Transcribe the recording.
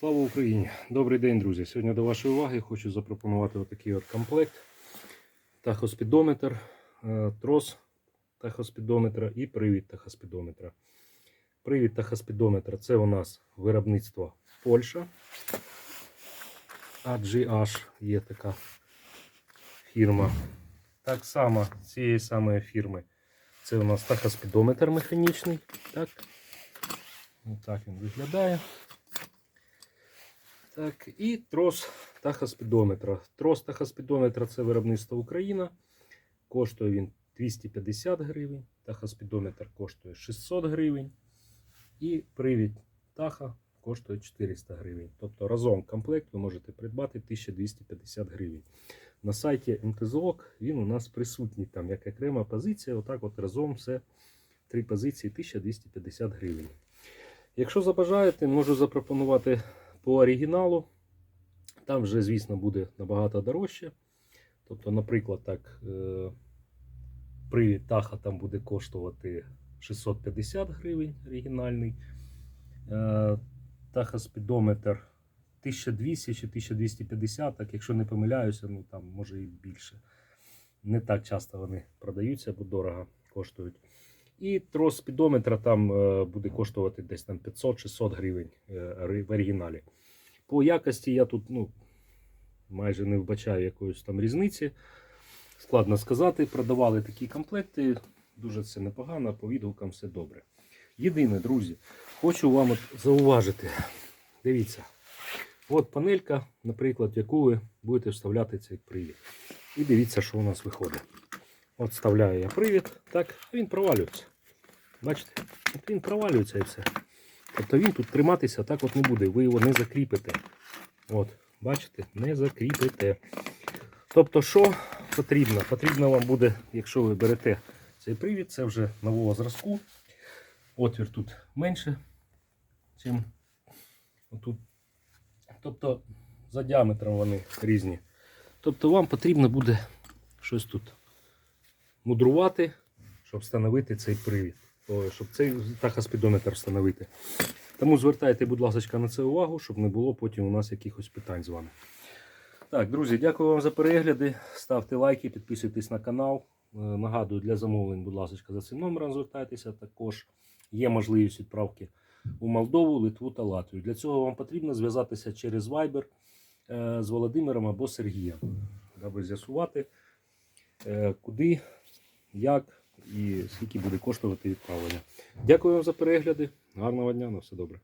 Слава Україні! Добрий день, друзі! Сьогодні до вашої уваги хочу запропонувати отакий от комплект. Тахоспідометр, е, трос тахоспідометра і привід тахоспідометра. Привід тахоспідометра це у нас виробництво Польща. AGH є така фірма. Так само цієї самої фірми. Це у нас тахоспідометр механічний. Так. Отак він виглядає. Так, і трос тахоспідометра. Трос тахоспідометра це виробництво Україна. Коштує він 250 гривень. Тахоспідометр коштує 600 гривень. І привід таха коштує 400 гривень. Тобто разом комплект ви можете придбати 1250 гривень. На сайті МТЗОК він у нас присутній там як окрема позиція. Отак от разом все три позиції 1250 гривень. Якщо забажаєте, можу запропонувати по оригіналу. Там вже, звісно, буде набагато дорожче. Тобто, наприклад, так, е, привід Таха там буде коштувати 650 гривень оригінальний. Е, Таха спідометр 1200 чи 1250, так якщо не помиляюся, ну там може і більше. Не так часто вони продаються, бо дорого коштують. І трос спідометра там е, буде коштувати десь там 500-600 гривень е, в оригіналі. По якості я тут ну, майже не вбачаю якоїсь там різниці. Складно сказати. Продавали такі комплекти, дуже це непогано, по відгукам все добре. Єдине, друзі, хочу вам от зауважити. Дивіться, от панелька, наприклад, в яку ви будете вставляти цей привід. І дивіться, що у нас виходить. От вставляю я привід, так, він провалюється. Бачите? От він провалюється і все. Тобто він тут триматися так от не буде, ви його не закріпите. От, бачите, не закріпите. Тобто, що потрібно? Потрібно вам буде, якщо ви берете цей привід, це вже нового зразку. Отвір тут менше, ніж отут. Тобто за діаметром вони різні. Тобто вам потрібно буде щось тут мудрувати, щоб встановити цей привід. О, щоб цей тахоспідометр встановити. Тому звертайте, будь ласка, на це увагу, щоб не було потім у нас якихось питань з вами. Так, друзі, дякую вам за перегляди. Ставте лайки, підписуйтесь на канал. Е, Нагадую, для замовлень, будь ласка, за цим номером звертайтеся. Також є можливість відправки у Молдову, Литву та Латвію. Для цього вам потрібно зв'язатися через Viber е, з Володимиром або Сергієм, аби з'ясувати, е, куди, як і скільки буде коштувати відправлення. Дякую вам за перегляди. Гарного дня, на все добре.